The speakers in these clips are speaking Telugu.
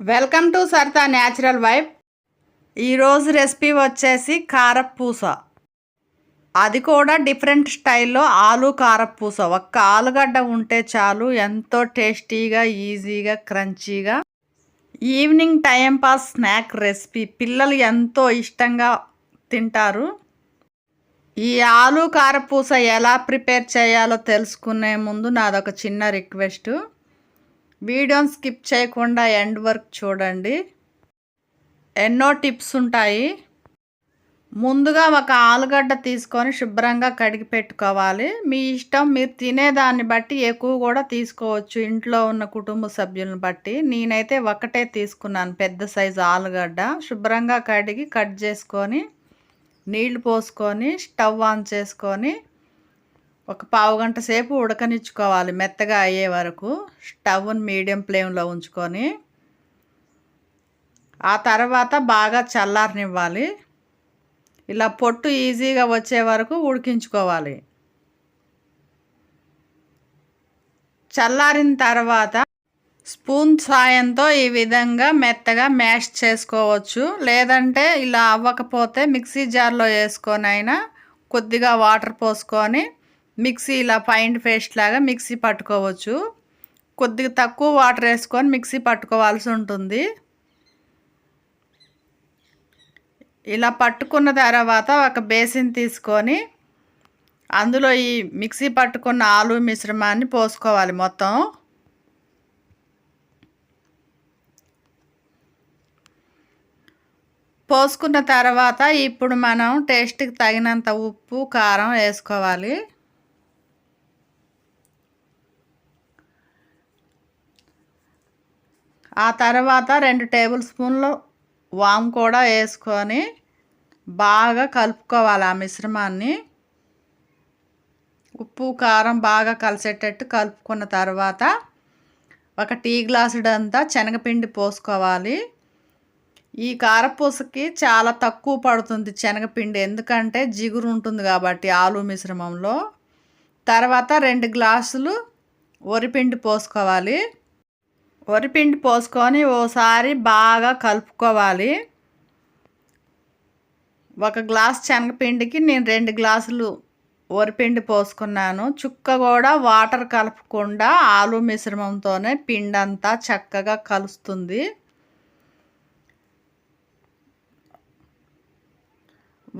Welcome to Sartha natural vibe. ఈరోజు రెసిపీ వచ్చేసి కారపూస. అది కూడా డిఫరెంట్ స్టైల్లో ఆలు కారపూస. ఒక్క ఆలుగడ్డ ఉంటే చాలు ఎంతో టేస్టీగా ఈజీగా క్రంచీగా. Evening time pass snack recipe. పిల్లలు ఎంతో ఇష్టంగా తింటారు. ఈ ఆలు కారపూస ఎలా ప్రిపేర్ చేయాలో తెలుసుకునే ముందు నాదొక చిన్న రిక్వెస్ట్. వీడియోని స్కిప్ చేయకుండా ఎండ్ వర్క్ చూడండి. ఎన్నో టిప్స్ ఉంటాయి. ముందుగా ఒక ఆలుగడ్డ తీసుకొని శుభ్రంగా కడిగి పెట్టుకోవాలి. మీ ఇష్టం మీరు తినేదాన్ని బట్టి ఎక్కువ కూడా తీసుకోవచ్చు ఇంట్లో ఉన్న కుటుంబ సభ్యులను బట్టి. నేనైతే ఒకటే తీసుకున్నాను పెద్ద సైజు ఆలుగడ్డ. శుభ్రంగా కడిగి కట్ చేసుకొని నీళ్ళు పోసుకొని స్టవ్ ఆన్ చేసుకొని ఒక పావు గంట సేపు ఉడకనిచ్చుకోవాలి మెత్తగా అయ్యే వరకు. స్టవ్ని మీడియం ఫ్లేమ్లో ఉంచుకొని ఆ తర్వాత బాగా చల్లారనివ్వాలి. ఇలా పొట్టు ఈజీగా వచ్చే వరకు ఉడికించుకోవాలి. చల్లారిన తర్వాత స్పూన్ సాయంతో ఈ విధంగా మెత్తగా మ్యాష్ చేసుకోవచ్చు. లేదంటే ఇలా అవ్వకపోతే మిక్సీ జార్లో వేసుకొని అయినా కొద్దిగా వాటర్ పోసుకొని మిక్సీ ఇలా ఫైన్ పేస్ట్ లాగా మిక్సీ పట్టుకోవచ్చు. కొద్దిగా తక్కువ వాటర్ వేసుకొని మిక్సీ పట్టుకోవాల్సి ఉంటుంది. ఇలా పట్టుకున్న తర్వాత ఒక బేసిన్ తీసుకొని అందులో ఈ మిక్సీ పట్టుకున్న ఆలు మిశ్రమాన్ని పోసుకోవాలి మొత్తం. పోసుకున్న తర్వాత ఇప్పుడు మనం టేస్ట్కి తగినంత ఉప్పు కారం వేసుకోవాలి. ఆ తర్వాత రెండు టేబుల్ స్పూన్లు వామ్ కూడా వేసుకొని బాగా కలుపుకోవాలి ఆ మిశ్రమాన్ని. ఉప్పు కారం బాగా కలిసేటట్టు కలుపుకున్న తర్వాత ఒక టీ గ్లాసుడంతా శనగపిండి పోసుకోవాలి. ఈ కారపూసకి చాలా తక్కువ పడుతుంది శనగపిండి ఎందుకంటే జిగురు ఉంటుంది కాబట్టి ఆలు మిశ్రమంలో. తర్వాత రెండు గ్లాసులు వరిపిండి పోసుకోవాలి. వరిపిండి పోసుకొని ఓసారి బాగా కలుపుకోవాలి. ఒక గ్లాస్ శనగపిండికి నేను రెండు గ్లాసులు వరిపిండి పోసుకున్నాను. చుక్క కూడా వాటర్ కలపకుండా ఆలు మిశ్రమంతోనే పిండి అంతా చక్కగా కలుస్తుంది.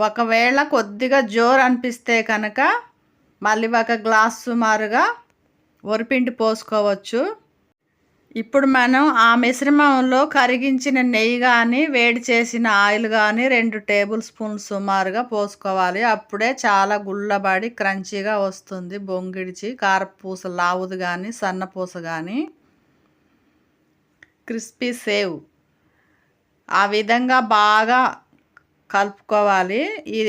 ఒకవేళ కొద్దిగా జోరు అనిపిస్తే కనుక మళ్ళీ ఒక గ్లాస్ సుమారుగా వరిపిండి పోసుకోవచ్చు. ఇప్పుడు మనం ఆ మిశ్రమంలో కరిగించిన నెయ్యి కానీ వేడి చేసిన ఆయిల్ కానీ రెండు టేబుల్ స్పూన్ సుమారుగా పోసుకోవాలి. అప్పుడే చాలా గుళ్ళబడి క్రంచీగా వస్తుంది. బొంగిడిచి కారపూస లావుది కానీ సన్నపూస కానీ క్రిస్పీ సేవ్. ఆ విధంగా బాగా కలుపుకోవాలి. ఈ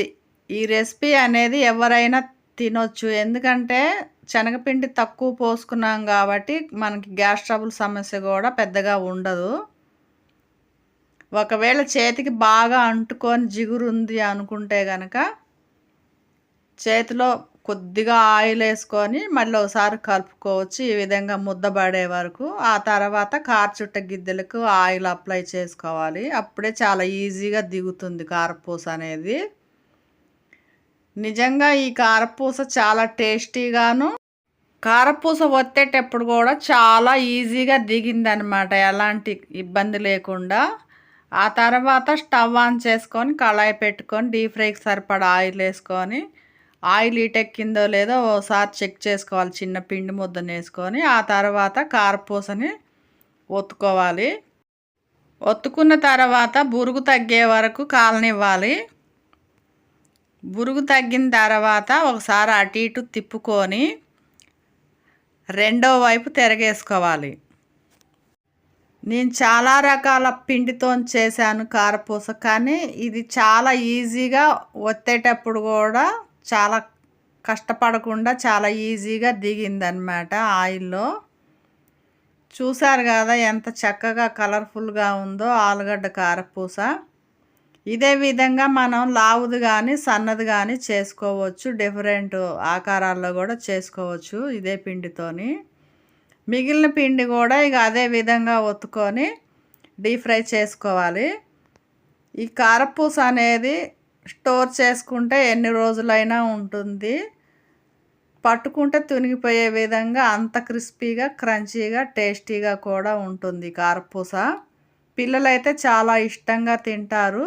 ఈ రెసిపీ అనేది ఎవరైనా తినొచ్చు. ఎందుకంటే శనగపిండి తక్కువ పోసుకున్నాం కాబట్టి మనకి గ్యాస్ ట్రబుల్ సమస్య కూడా పెద్దగా ఉండదు. ఒకవేళ చేతికి బాగా అంటుకొని జిగురు ఉంది అనుకుంటే కనుక చేతిలో కొద్దిగా ఆయిల్ వేసుకొని మళ్ళీ ఒకసారి కలుపుకోవచ్చు. ఈ విధంగా ముద్దబడే వరకు ఆ తర్వాత కారచుట్ట గిద్దెలకు ఆయిల్ అప్లై చేసుకోవాలి. అప్పుడే చాలా ఈజీగా దిగుతుంది కారపూస అనేది. నిజంగా ఈ కారపూస చాలా టేస్టీగాను కారపూస ఒత్తేటప్పుడు కూడా చాలా ఈజీగా దిగిందనమాట ఎలాంటి ఇబ్బంది లేకుండా. ఆ తర్వాత స్టవ్ ఆన్ చేసుకొని కళాయి పెట్టుకొని డీప్ ఫ్రైకి సరిపడా ఆయిల్ వేసుకొని ఆయిల్ ఈటెక్కిందో లేదో ఓసారి చెక్ చేసుకోవాలి. చిన్న పిండి ముద్దను వేసుకొని ఆ తర్వాత కారపూసని ఒత్తుకోవాలి. ఒత్తుకున్న తర్వాత బురుగు తగ్గే వరకు కాలనివ్వాలి. బురుగు తగ్గిన తర్వాత ఒకసారి అటు ఇటు తిప్పుకొని రెండో వైపు తిరగేసుకోవాలి. నేను చాలా రకాల పిండితో చేశాను కారపూస కానీ ఇది చాలా ఈజీగా ఒత్తేటప్పుడు కూడా చాలా కష్టపడకుండా చాలా ఈజీగా దిగిందనమాట ఆయిల్లో. చూసారు కదా ఎంత చక్కగా కలర్ఫుల్గా ఉందో ఆలుగడ్డ కారపూస. ఇదే విధంగా మనం లావుది కానీ సన్నది కానీ చేసుకోవచ్చు. డిఫరెంట్ ఆకారాల్లో కూడా చేసుకోవచ్చు ఇదే పిండితోని. మిగిలిన పిండి కూడా ఇక అదే విధంగా ఒత్తుకొని డీప్ ఫ్రై చేసుకోవాలి. ఈ కారపూస అనేది స్టోర్ చేసుకుంటే ఎన్ని రోజులైనా ఉంటుంది. పట్టుకుంటే తునిగిపోయే విధంగా అంత క్రిస్పీగా క్రంచీగా టేస్టీగా కూడా ఉంటుంది కారపూస. పిల్లలైతే చాలా ఇష్టంగా తింటారు.